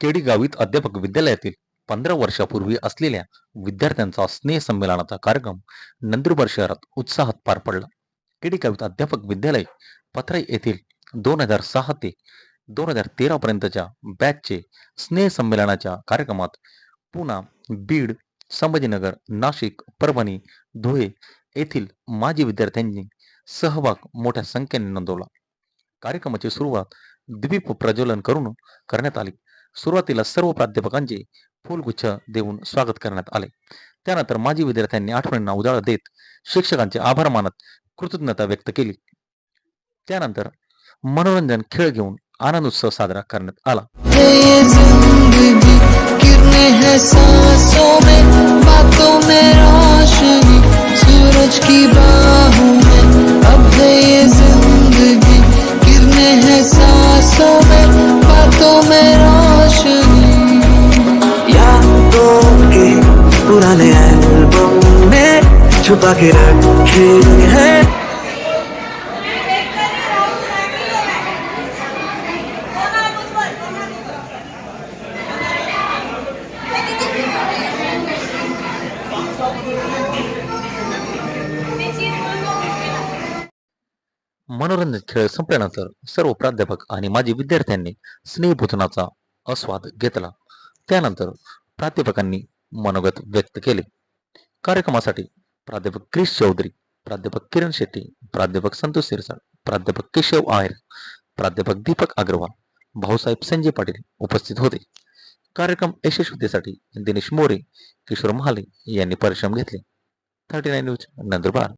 KD Gavit अध्यापक विद्यालयातील पंधरा वर्षापूर्वी असलेल्या विद्यार्थ्यांचा स्नेह संमेलनाचा कार्यक्रम नंदुरबार शहरात उत्साहात पार पडला. केडी गावीत अध्यापक विद्यालय पथराई येथील दोन हजार सहा ते दोन हजार तेरा पर्यंतच्या बॅचचे स्नेह संमेलनाच्या कार्यक्रमात पुणा बीड संभाजीनगर नाशिक परभणी धुळे येथील माजी विद्यार्थ्यांनी सहभाग मोठ्या संख्येने नोंदवला. कार्यक्रमाची सुरुवात द्वीप प्रज्वलन करून करण्यात आली. सुरुवातीला सर्व प्राध्यापकांचे फुलगुच्छ देऊन स्वागत करण्यात आले. त्यानंतर माजी विद्यार्थ्यांनी आठवणींना उजाळा देत शिक्षकांचे आभार मानत कृतज्ञता व्यक्त केली. त्यानंतर मनोरंजन खेळ घेऊन आनंद उत्सव साजरा करण्यात आला. में रोशनी यादों के पुराने एल्बम में छुपा के रखे हैं मनोरंजन खेळ संपल्यानंतर सर्व प्राध्यापक आणि माजी विद्यार्थ्यांनी स्नेहभूषणाचा आस्वाद घेतला. त्यानंतर प्राध्यापकांनी मनोगत व्यक्त केले. कार्यक्रमासाठी प्राध्यापक क्रिश चौधरी प्राध्यापक किरण शेट्टी प्राध्यापक संतोष सिरसाळ प्राध्यापक केशव आहेर प्राध्यापक दीपक अग्रवाल भाऊसाहेब संजय पाटील उपस्थित होते. कार्यक्रम यशस्वीतेसाठी दिनेश मोरे किशोर महाले यांनी परिश्रम घेतले. Thirty nine news Nandurbar.